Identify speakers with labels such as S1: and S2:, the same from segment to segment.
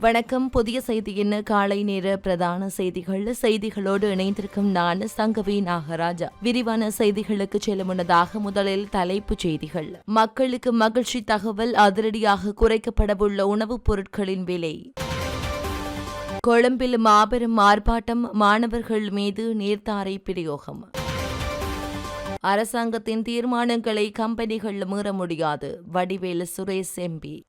S1: வணக்கம். புதிய செய்தியின் காலை நேர பிரதான செய்திகள். செய்திகளோடு இணைந்திருக்கும் நான் சங்கவி நாகராஜா. விரிவான செய்திகளுக்கு செல்ல முன்னதாக முதலில் தலைப்புச் செய்திகள். மக்களுக்கு மகிழ்ச்சி தகவல் அதிரடியாக குறைக்கப்படவுள்ள உணவுப் பொருட்களின் விலை. கொழும்பில் மாபெரும் ஆர்ப்பாட்டம் மாணவர்கள் மீது நீர்த்தாரை பிரயோகம். அரசாங்கத்தின் தீர்மானங்களை கம்பெனிகள் மீற முடியாது. வடிவேலு சுரேஷ் எம்பி.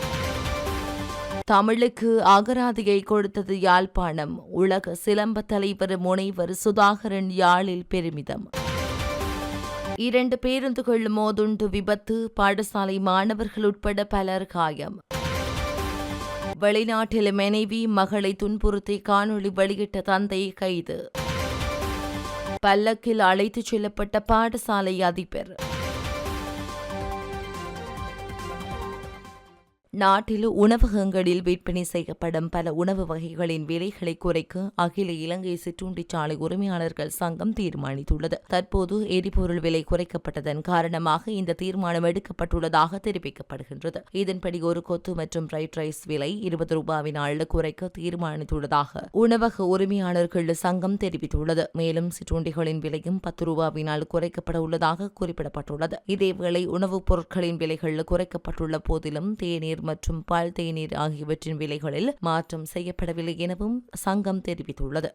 S1: தமிழுக்கு அகராதியை கொடுத்தது யாழ்ப்பாணம். உலக சிலம்ப தலைவர் முனைவர் சுதாகரன் யாழில் பெருமிதம். இரண்டு பேருந்துகள் மோதுண்டு விபத்து பாடசாலை மாணவர்கள் உட்பட பலர் காயம். வெளிநாட்டில் மனைவி மகளை துன்புறுத்தி காணொளி வெளியிட்ட தந்தை கைது. பல்லக்கில் அழைத்துச் செல்லப்பட்ட பாடசாலை அதிபர். நாட்டில் உணவகங்களில் விற்பனை செய்யப்படும் பல உணவு வகைகளின் விலைகளை குறைக்க அகில இலங்கை சிற்றுண்டிச்சாலை உரிமையாளர்கள் சங்கம் தீர்மானித்துள்ளது. தற்போது எரிபொருள் விலை குறைக்கப்பட்டதன் காரணமாக இந்த தீர்மானம் எடுக்கப்பட்டுள்ளதாக தெரிவிக்கப்படுகின்றது. இதன்படி ஒரு கொத்து மற்றும் ஃப்ரைட் ரைஸ் விலை இருபது ரூபாவினால் குறைக்க தீர்மானித்துள்ளதாக உணவக உரிமையாளர்கள் சங்கம் தெரிவித்துள்ளது. மேலும் சிற்றுண்டிகளின் விலையும் பத்து ரூபாவினால் குறைக்கப்பட உள்ளதாக குறிப்பிடப்பட்டுள்ளது. இதேவேளை உணவுப் பொருட்களின் விலைகள் குறைக்கப்பட்டுள்ள போதிலும் தேநீர் மற்றும் பால் தேநீர் ஆகியவற்றின் விலைகளில் மாற்றம் செய்யப்படவில்லை எனவும் சங்கம் தெரிவித்துள்ளது.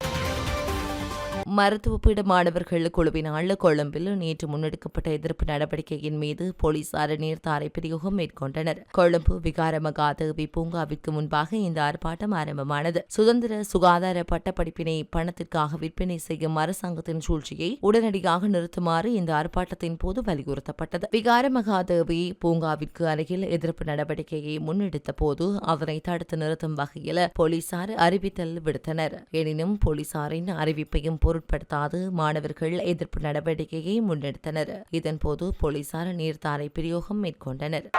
S1: மருத்துவ பீட மாணவர்கள் குழுவினால் கொழும்பில் நேற்று முன்னெடுக்கப்பட்ட எதிர்ப்பு நடவடிக்கையின் மீது போலீசார் நீர்த்தாரை பிரயோகம் மேற்கொண்டனர். கொழும்பு விகாரமகாதேவி பூங்காவிற்கு முன்பாக இந்த ஆர்ப்பாட்டம் ஆரம்பமானது. சுதந்திர சுகாதார பட்டப்படிப்பினை பணத்திற்காக விற்பனை செய்யும் அரசாங்கத்தின் சூழ்ச்சியை உடனடியாக நிறுத்துமாறு இந்த ஆர்ப்பாட்டத்தின் போது வலியுறுத்தப்பட்டது. விகாரமகாதேவி பூங்காவிற்கு அருகில் எதிர்ப்பு நடவடிக்கையை முன்னெடுத்த போது அதனை தடுத்து நிறுத்தும் வகையில் போலீசார் அறிவித்தல் விடுத்தனர். எனினும் போலீசாரின் அறிவிப்பையும் பொருட்படுத்தாது. மாணவர்கள் எதிர்ப்பு நடவடிக்கையை முன்னெடுத்தனர். இதன்போது போலீசார் நீர்த்தாரை பிரயோகம் மேற்கொண்டனர்.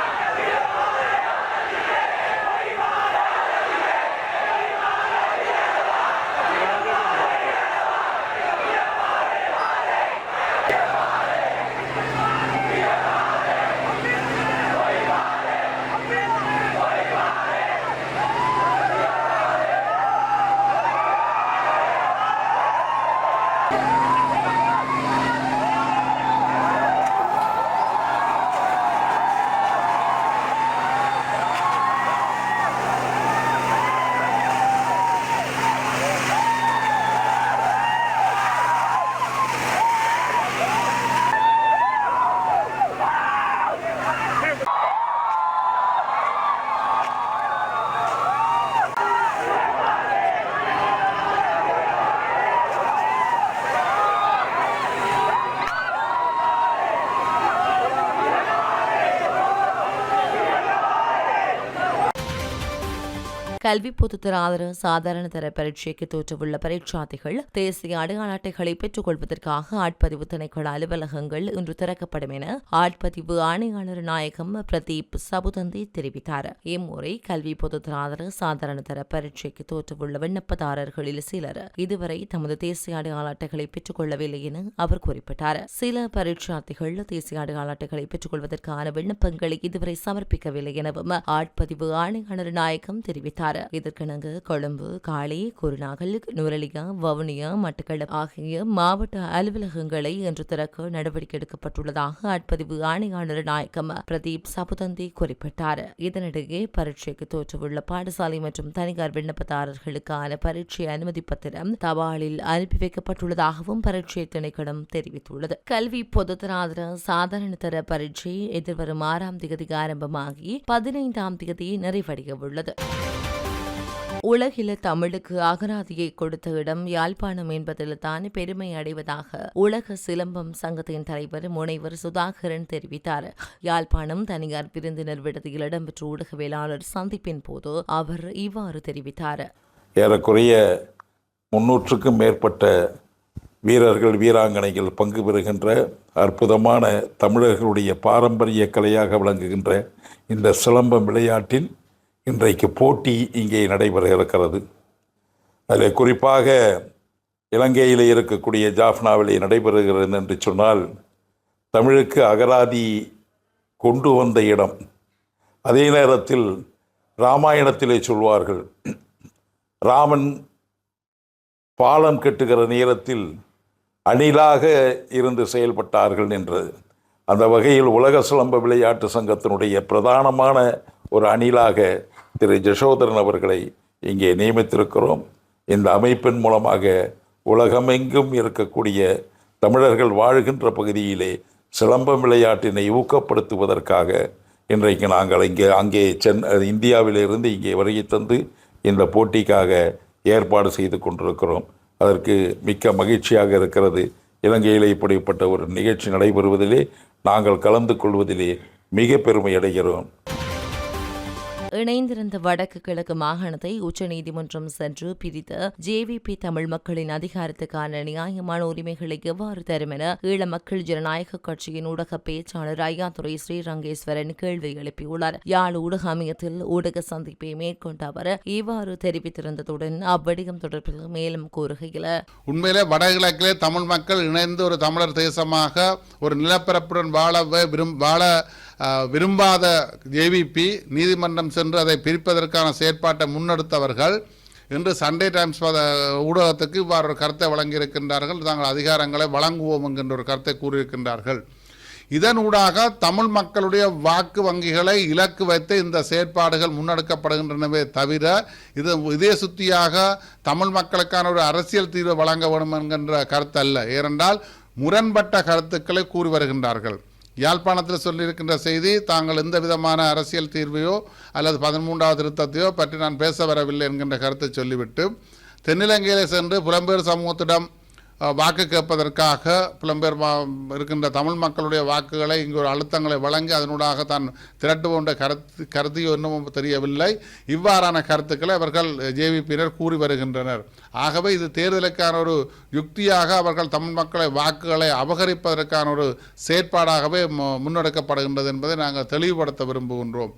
S1: கல்வி பொதுத்தராதர சாதாரண தர பரீட்சைக்கு தோற்றவுள்ள பரீட்சார்த்திகள் தேசிய அடையாள அட்டைகளை பெற்றுக் கொள்வதற்காக ஆட்பதிவு திணைக்கள அலுவலகங்கள் இன்று திறக்கப்படும் என ஆட்பதிவு ஆணையாளர் நாயகம் பிரதீப் சபுதந்தி தெரிவித்தார். இம்முறை கல்வி பொதுத்தராதர சாதாரண தர பரீட்சைக்கு தோற்றவுள்ள விண்ணப்பதாரர்களில் சிலர் இதுவரை தமது தேசிய அடையாள அட்டைகளை பெற்றுக் கொள்ளவில்லை என அவர் குறிப்பிட்டார். சில பரீட்சார்த்திகள் தேசிய அடையாள அட்டைகளை பெற்றுக் கொள்வதற்கான விண்ணப்பங்களை இதுவரை சமர்ப்பிக்கவில்லை எனவும் ஆட்பதிவு ஆணையாளர் நாயகம் தெரிவித்தார். இதற்கிணங்க கொழும்பு காளி குருநாகல் நுரலியா வவுனியா மட்டக்களப்பு ஆகிய மாவட்ட அலுவலகங்களை இன்று திறக்க நடவடிக்கை எடுக்கப்பட்டுள்ளதாக ஆட்பதிவு ஆணையாளர் நாயக்கம் பிரதீப் சபுதந்தி குறிப்பிட்டார். இதனிடையே பரீட்சைக்கு தோற்றவுள்ள பாடசாலை மற்றும் தனியார் விண்ணப்பதாரர்களுக்கான பரீட்சை அனுமதி பத்திரம் தபாலில் அனுப்பி வைக்கப்பட்டுள்ளதாகவும் பரீட்சை திணைக்களம் தெரிவித்துள்ளது. கல்வி பொதுத்தராதர சாதாரண தர பரீட்சை எதிர்வரும் ஆறாம் தேதி ஆரம்பமாகி பதினைந்தாம் தேதி நிறைவடைய உள்ளது உலகில தமிழுக்கு அகராதியை கொடுத்த இடம் யாழ்ப்பாணம் என்பதில் தான் பெருமை அடைவதாக உலக சிலம்பம் சங்கத்தின் தலைவர் முனைவர் சுதாகரன் தெரிவித்தார். யாழ்ப்பாணம் தனியார் விருந்தினர் விடுதியில் இடம்பெற்ற ஊடகவியலாளர் சந்திப்பின் போது அவர் இவ்வாறு தெரிவித்தார்.
S2: ஏறக்குறைய முன்னூற்றுக்கும் மேற்பட்ட வீரர்கள் வீராங்கனைகள் பங்கு பெறுகின்ற அற்புதமான தமிழர்களுடைய பாரம்பரிய கலையாக விளங்குகின்ற இந்த சிலம்பம் விளையாட்டின் இன்றைக்கு போட்டி இங்கே நடைபெற இருக்கிறது அதில் குறிப்பாக இலங்கையில் இருக்கக்கூடிய ஜாஃப்னாவிலே நடைபெறுகிறது என்று சொன்னால் தமிழுக்கு அகராதி கொண்டு வந்த இடம். அதே நேரத்தில் ராமாயணத்திலே சொல்வார்கள் ராமன் பாலம் கட்டுகிற நேரத்தில் அணிலாக இருந்து செயல்பட்டார்கள் என்று. அந்த வகையில் உலக சிலம்ப விளையாட்டு சங்கத்தினுடைய பிரதானமான ஒரு அணிலாக திரு ஜசோதரன் அவர்களை இங்கே நியமித்திருக்கிறோம். இந்த அமைப்பின் மூலமாக உலகமெங்கும் இருக்கக்கூடிய தமிழர்கள் வாழ்கின்ற பகுதியிலே சிலம்பம் விளையாட்டினை ஊக்கப்படுத்துவதற்காக இன்றைக்கு நாங்கள் இங்கே அங்கே சென் இந்தியாவிலிருந்து இங்கே வருகை தந்து இந்த போட்டிக்காக ஏற்பாடு செய்து கொண்டிருக்கிறோம். அதற்கு மிக்க மகிழ்ச்சியாக இருக்கிறது. இலங்கையில் இப்படிப்பட்ட ஒரு நிகழ்ச்சி நடைபெறுவதிலே நாங்கள் கலந்து கொள்வதிலே மிக பெருமை அடைகிறோம்.
S1: இணைந்திருந்த வடக்கு கிழக்கு மாகாணத்தை உச்சநீதிமன்றம் சென்று பிரித்த ஜேவிபி தமிழ் மக்களின் அதிகாரத்துக்கான நியாயமான உரிமைகளை எவ்வாறு தரும் என ஈழ மக்கள் ஜனநாயக கட்சியின் ஊடக பேச்சாளர் ஐயாத்துறை ஸ்ரீரங்கேஸ்வரன் கேள்வி எழுப்பியுள்ளார். யாழ் ஊடக அமையத்தில் ஊடக சந்திப்பை மேற்கொண்ட அவர் இவ்வாறு தெரிவித்திருந்ததுடன் அவ்வடிகம் தொடர்பில் மேலும் கூறுகையில்
S3: உண்மையிலே வடகிழக்கிலே தமிழ் மக்கள் இணைந்து ஒரு தமிழர் தேசமாக ஒரு நிலப்பரப்புடன் வாழ விரும் வாழ விரும்பாத ஜேவிபி நீதிமன்றம் சென்று அதை பிரிப்பதற்கான செயற்பாட்டை முன்னெடுத்தவர்கள் இன்று சண்டே டைம்ஸ் ஊடகத்துக்கு இவ்வாறு ஒரு கருத்தை வழங்கியிருக்கின்றார்கள். தாங்கள் அதிகாரங்களை வழங்குவோம் என்கின்ற ஒரு கருத்தை கூறியிருக்கின்றார்கள். இதனூடாக தமிழ் மக்களுடைய வாக்கு வங்கிகளை இலக்கு வைத்து இந்த செயற்பாடுகள் முன்னெடுக்கப்படுகின்றனவே தவிர இது இதே சுத்தியாக தமிழ் மக்களுக்கான ஒரு அரசியல் தீர்வு வழங்க வேண்டும் என்கின்ற கருத்து அல்ல ஏனென்றால் முரண்பட்ட கருத்துக்களை கூறி வருகின்றார்கள். யாழ்ப்பாணத்தில் சொல்லியிருக்கின்ற செய்தி தாங்கள் எந்த விதமான அரசியல் தீர்வையோ அல்லது பதிமூன்றாவது திருத்தத்தையோ பற்றி நான் பேச வரவில்லை என்கின்ற கருத்தை சொல்லிவிட்டு தென்னிலங்கையிலே சென்று புலம்பெயர் சமூகத்திடம் வாக்கு கேட்பதற்காக புலம்பெயர் இருக்கின்ற தமிழ் மக்களுடைய வாக்குகளை இங்கு ஒரு அழுத்தங்களை வழங்கி அதனூடாக தான் திரட்டு என்ற கருத்து கருத்தையோ இன்னமும் தெரியவில்லை. இவ்வாறான கருத்துக்களை அவர்கள் ஜேவிபியினர் கூறி வருகின்றனர். ஆகவே இது தேர்தலுக்கான ஒரு யுக்தியாக அவர்கள் தமிழ் மக்களை வாக்குகளை அபகரிப்பதற்கான ஒரு செயற்பாடாகவே மு- முன்னெடுக்கப்படுகின்றது என்பதை நாங்கள் தெளிவுபடுத்த விரும்புகின்றோம்.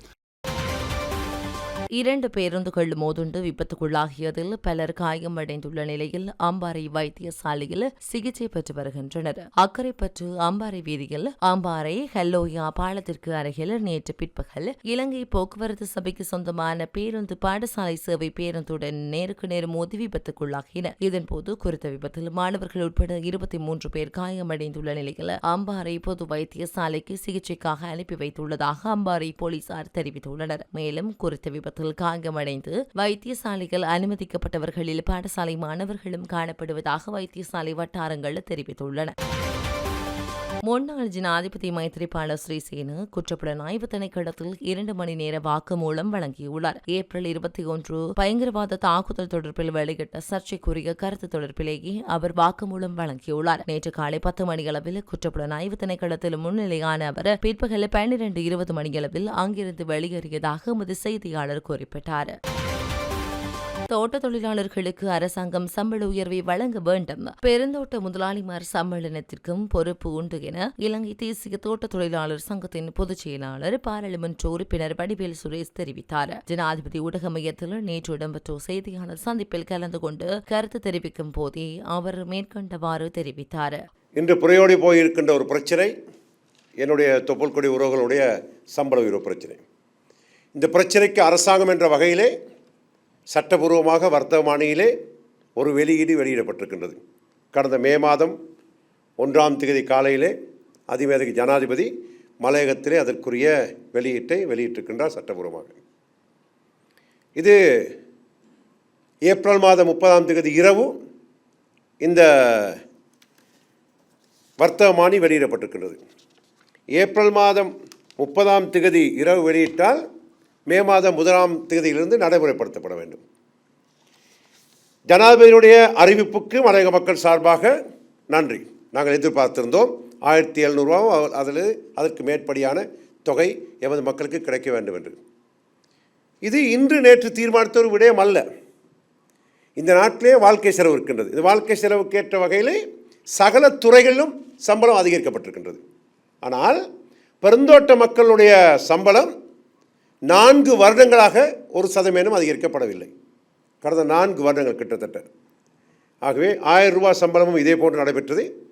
S1: இரண்டு பேருந்துகள் மோதுண்டு விபத்துக்குள்ளாகியதில் பலர் காயமடைந்துள்ள நிலையில் அம்பாறை வைத்தியசாலையில் சிகிச்சை பெற்று வருகின்றனர். அக்கரைப்பற்று அம்பாறை வீதியில் அம்பாறை ஹெல்லோயா பாலத்திற்கு அருகில் நேற்று பிற்பகல் இலங்கை போக்குவரத்து சபைக்கு சொந்தமான பேருந்து பாடசாலை சேவை பேருந்துடன் நேருக்கு நேர் மோதி விபத்துக்குள்ளாகின. இதன்போது குறித்த விபத்தில் மாணவர்கள் உட்பட இருபத்தி மூன்று பேர் காயமடைந்துள்ள நிலையில் அம்பாறை பொது வைத்தியசாலைக்கு சிகிச்சைக்காக அனுப்பி வைத்துள்ளதாக அம்பாறை போலீசார் தெரிவித்துள்ளனர். மேலும் குறித்த விபத்தில் காயமடைந்து வைத்தியசாலையில் அனுமதிக்கப்பட்டவர்களில் பாடசாலை மாணவர்களும் காணப்படுவதாக வைத்தியசாலை வட்டாரங்கள் தெரிவித்துள்ளன. முன்னாள் ஜனாதிபதி மைத்திரிபால சிறிசேன குற்றப்புலனாய்வு திணைக்களத்தில் இரண்டு மணி நேர வாக்குமூலம் வழங்கியுள்ளார். ஏப்ரல் இருபத்தி ஒன்று பயங்கரவாத தாக்குதல் தொடர்பில் வெளியிட்ட சர்ச்சைக்குரிய கருத்து தொடர்பிலேயே அவர் வாக்குமூலம் வழங்கியுள்ளார். நேற்று காலை பத்து மணியளவில் குற்றப்புலனாய்வு திணைக்களத்தில் முன்னிலையான அவர் பிற்பகல் பன்னிரண்டு இருபது மணியளவில் அங்கிருந்து வெளியேறியதாக எமது செய்தியாளர் குறிப்பிட்டார். தோட்ட தொழிலாளர்களுக்கு அரசாங்கம் சம்பள உயர்வை வழங்க வேண்டும். பெருந்தோட்ட முதலாளிமார் சம்மேளனத்திற்கும் பொறுப்பு உண்டு என இலங்கை தேசிய தோட்ட தொழிலாளர் சங்கத்தின் பொதுச் செயலாளர் பாராளுமன்ற உறுப்பினர் வடிவேல் சுரேஷ் தெரிவித்தார். ஜனாதிபதி ஊடக மையத்தில் நேற்று இடம்பெற்ற செய்தியாளர் சந்திப்பில் கலந்து கொண்டு கருத்து தெரிவிக்கும் போதே அவர் மேற்கண்டவாறு தெரிவித்தார்.
S4: இன்று புறையோடி போயிருக்கின்ற ஒரு பிரச்சனை என்னுடைய தொப்புள்கொடி உறவுகளுடைய சம்பள உயர்வு பிரச்சனை. இந்த பிரச்சனைக்கு அரசாங்கம் என்ற வகையிலே சட்டபூர்வமாக வர்த்தமானியிலே ஒரு வெளியீடு வெளியிடப்பட்டிருக்கின்றது. கடந்த மே மாதம் ஒன்றாம் தேதி காலையிலே அதிமேதகு ஜனாதிபதி மலையகத்திலே அதற்குரிய வெளியீட்டை வெளியிட்டிருக்கின்றார் சட்டபூர்வமாக. இது ஏப்ரல் மாதம் முப்பதாம் தேதி இரவு இந்த வர்த்தமானி வெளியிடப்பட்டிருக்கின்றது. ஏப்ரல் மாதம் முப்பதாம் திகதி இரவு வெளியிட்டால் மே மாதம் முதலாம் தேதியிலிருந்து நடைமுறைப்படுத்தப்பட வேண்டும். ஜனாதிபதியினுடைய அறிவிப்புக்கு மலையக மக்கள் சார்பாக நன்றி. நாங்கள் எதிர்பார்த்திருந்தோம். ஆயிரத்தி எழுநூறுவாவும் அதில் அதற்கு மேற்படியான தொகை எமது மக்களுக்கு கிடைக்க வேண்டும் என்று. இது இன்று நேற்று தீர்மானித்த ஒரு விடயம் அல்ல. இந்த நாட்டிலே வாழ்க்கை செலவு இருக்கின்றது. இந்த வாழ்க்கை செலவுக்கேற்ற வகையிலே சகல துறைகளிலும் சம்பளம் அதிகரிக்கப்பட்டிருக்கின்றது. ஆனால் பெருந்தோட்ட மக்களுடைய சம்பளம் நான்கு வருடங்களாக ஒரு சதவீதம் அதிகரிக்கப்படவில்லை. கடந்த நான்கு வருடங்கள் கிட்டத்தட்ட. ஆகவே ஆயிரம் ரூபாய் சம்பளமும் இதே போன்று நடைபெற்றது.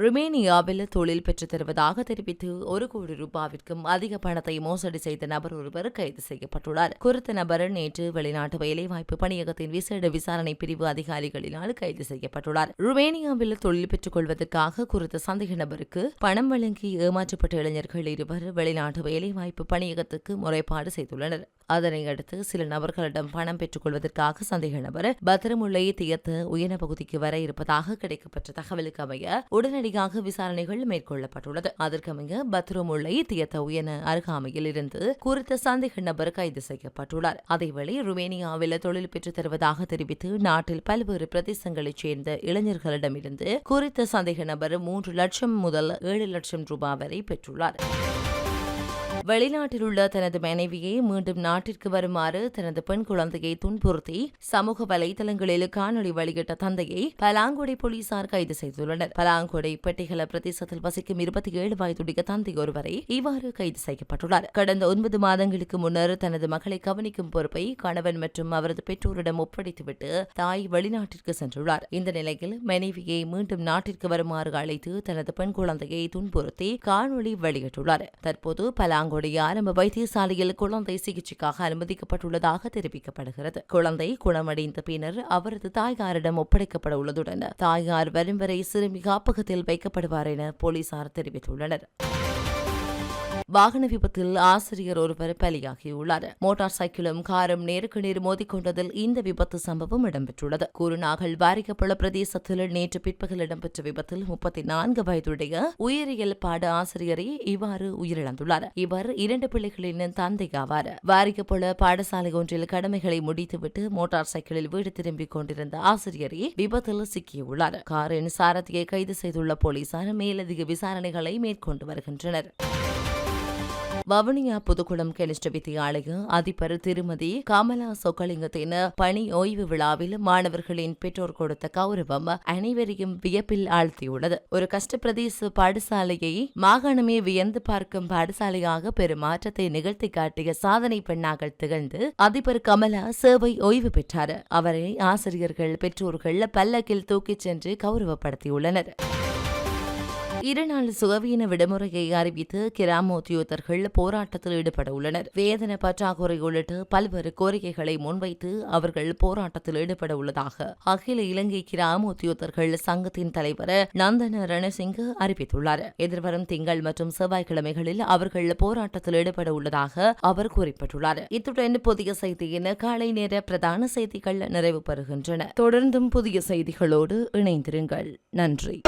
S1: ருமேனியாவில் தொழில் பெற்றுத் தருவதாக தெரிவித்து ஒரு கோடி ரூபாவிற்கும் அதிக பணத்தை மோசடி செய்த நபர் ஒருவர் கைது செய்யப்பட்டுள்ளார். குறித்த நபர் நேற்று வெளிநாட்டு வேலைவாய்ப்பு பணியகத்தின் விசேட விசாரணை பிரிவு அதிகாரிகளினால் கைது செய்யப்பட்டுள்ளார். ருமேனியாவில் தொழில் பெற்றுக் கொள்வதற்காக குறித்த சந்தேக நபருக்கு பணம் வழங்கி ஏமாற்றப்பட்ட இளைஞர்கள் இருவர் வெளிநாட்டு வேலைவாய்ப்பு பணியகத்துக்கு முறைப்பாடு செய்துள்ளனர். அதனை அடுத்து சில நபர்களிடம் பணம் பெற்றுக் கொள்வதற்காக சந்தேக நபர் பத்திரமுல்லை தியத்து உயன பகுதிக்கு வர இருப்பதாக கிடைக்கப்பட்ட தகவலுக்கு அமைய உடனடியாக விசாரணைகள் மேற்கொள்ளப்பட்டுள்ளது. அதற்கமைய பத்திரமுல்லை தியத்த உயன அருகாமையில் இருந்து குறித்த சந்தேக நபர் கைது செய்யப்பட்டுள்ளார். அதேவேளை ருமேனியாவில் தொழில் பெற்றுத் தருவதாக தெரிவித்து நாட்டில் பல்வேறு பிரதேசங்களைச் சேர்ந்த இளைஞர்களிடமிருந்து குறித்த சந்தேக நபர் மூன்று லட்சம் முதல் ஏழு லட்சம் ரூபாய் வரை பெற்றுள்ளார். வெளிநாட்டில் உள்ள தனது மனைவியை மீண்டும் நாட்டிற்கு வருமாறு தனது பெண் குழந்தையை துன்புறுத்தி சமூக வலைதளங்களில் காணொலி வெளியிட்ட தந்தையை பலாங்குடி போலீசார் கைது செய்துள்ளனர். பலாங்குடி பெட்டிகள பிரதேசத்தில் வசிக்கும் இருபத்தி ஏழு வயதுடைய தந்தை ஒருவரை இவ்வாறு கைது செய்யப்பட்டுள்ளார். கடந்த ஒன்பது மாதங்களுக்கு முன்னர் தனது மகளை கவனிக்கும் பொறுப்பை கணவன் மற்றும் அவரது பெற்றோரிடம் ஒப்படைத்துவிட்டு தாய் வெளிநாட்டிற்கு சென்றுள்ளார். இந்த நிலையில் மனைவியை மீண்டும் நாட்டிற்கு வருமாறு அழைத்து தனது பெண் குழந்தையை துன்புறுத்தி காணொலி வெளியிட்டுள்ளார். தற்போது பலாங்குடி ஆரம்ப வைத்தியசாலையில் குழந்தை சிகிச்சைக்காக அனுமதிக்கப்பட்டுள்ளதாக தெரிவிக்கப்படுகிறது. குழந்தை குணமடைந்த பின்னர் அவரது தாயாரிடம் ஒப்படைக்கப்பட உள்ளதுடன் தாயார் வரும் வரை சிறுமி காப்பகத்தில் வைக்கப்படுவார் என போலீசார் தெரிவித்துள்ளனர். வாகன விபத்தில் ஆசிரியர் ஒருவர் பலியாகியுள்ளார். மோட்டார் சைக்கிளும் காரும் நேருக்கு நேர் மோதிக்கொண்டதில் இந்த விபத்து சம்பவம் இடம்பெற்றுள்ளது. குருநாகல் வாரிகப்பள பிரதேசத்தில் நேற்று பிற்பகல் இடம்பெற்ற விபத்தில் முப்பத்தி நான்கு வயதுடைய உயிரியல் பாட ஆசிரியரை இவ்வாறு உயிரிழந்துள்ளார். இவர் இரண்டு பிள்ளைகளின் தந்தை ஆவார் வாரிகப்பள பாடசாலை ஒன்றில் கடமைகளை முடித்துவிட்டு மோட்டார் சைக்கிளில் வீடு திரும்பிக் கொண்டிருந்த ஆசிரியரை விபத்தில் சிக்கியுள்ளார். காரின் சாரதியை கைது செய்துள்ள போலீசார் மேலதிக விசாரணைகளை மேற்கொண்டு வருகின்றனர். வவுனியா புதுக்குளம் கெமிஸ்ட்ரி வித்தியாலய அதிபர் திருமதி கமலா சொக்கலிங்கத்தின் பணி ஓய்வு விழாவில் மாணவர்களின் பெற்றோர் கொடுத்த கௌரவம் அனைவரையும் வியப்பில் ஆழ்த்தியுள்ளது. ஒரு கஷ்டப்பிரதேச பாடசாலையை மாகாணமே வியந்து பார்க்கும் பாடசாலையாக பெரும் மாற்றத்தை நிகழ்த்தி காட்டிய சாதனை பெண்ணாக திகழ்ந்து அதிபர் கமலா சேவை ஓய்வு பெற்றார். அவரை ஆசிரியர்கள் பெற்றோர்கள் பல்லக்கில் தூக்கிச் சென்று கௌரவப்படுத்தியுள்ளனர். இருநாள் சுகவீன விடுமுறையை அறிவித்து கிராம உத்தியோகத்தர்கள் போராட்டத்தில் ஈடுபட உள்ளனர் வேதன பற்றாக்குறை உள்ளிட்ட பல்வேறு கோரிக்கைகளை முன்வைத்து அவர்கள் போராட்டத்தில் ஈடுபட உள்ளதாக அகில இலங்கை கிராம உத்தியோகத்தர்கள் சங்கத்தின் தலைவர் நந்தன ரணசிங்க அறிவித்துள்ளார். எதிர்வரும் திங்கள் மற்றும் செவ்வாய்க்கிழமைகளில் அவர்கள் போராட்டத்தில் ஈடுபட உள்ளதாக அவர் குறிப்பிட்டுள்ளார். இத்துடன் புதிய செய்தியின் காலை நேர பிரதான செய்திகள் நிறைவு பெறுகின்றன. தொடர்ந்தும் புதிய செய்திகளோடு இணைந்திருங்கள். நன்றி.